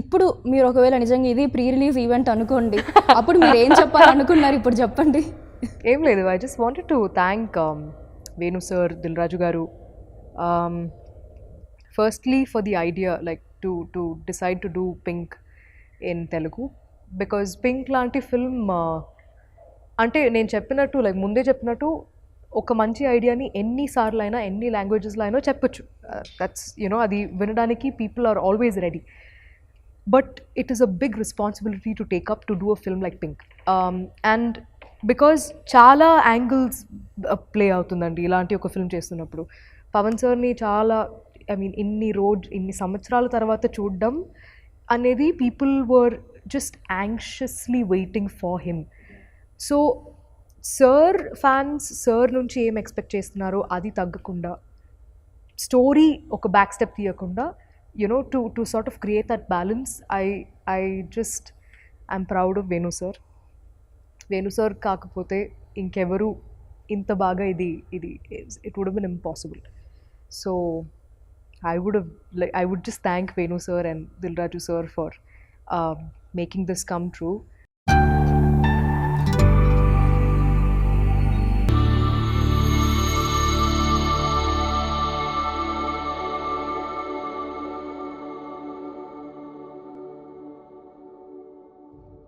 ఇప్పుడు మీరు ఒకవేళ నిజంగా ఇది ప్రీ రిలీజ్ ఈవెంట్ అనుకోండి అప్పుడు మీరు ఏం చెప్పాలనుకున్నారు ఇప్పుడు చెప్పండి? ఏం లేదు I just wanted to thank Venu sir Dil Raju garu. Firstly for the idea like to to decide to do Pink in Telugu because Pink లాంటి ఫిల్మ్ uh, అంటే నేను చెప్పినట్టు లైక్ ముందే చెప్పినట్టు ఒక మంచి ఐడియాని ఎన్నిసార్లు అయినా ఎన్ని లాంగ్వేజెస్లో అయినా చెప్పొచ్చు. Uh, దట్స్ యునో అది వినడానికి people are always ready but it is a big responsibility to take up to do a film like Pink and because చాలా యాంగిల్స్ ప్లే uh, అవుతుందండి. ఇలాంటి ఒక ఫిల్మ్ చేస్తున్నప్పుడు. పవన్ సార్ని చాలా ఐ మీన్ ఇన్ని రోజు ఇన్ని సంవత్సరాల తర్వాత చూడడం అనేది people were just anxiously waiting for him so sir fans sir నుంచి ఏం ఎక్స్పెక్ట్ చేస్తున్నారో అది తగ్గకుండా స్టోరీ ఒక బ్యాక్ స్టెప్ తీయకుండా you know to to sort of create that balance I I just I'm proud of Venu sir Venu sir కాకపోతే ఇంకెవరు ఇంత బాగా ఇది ఇది it would been impossible so I would like I would just thank Venu sir and Dil Raju sir for making this come true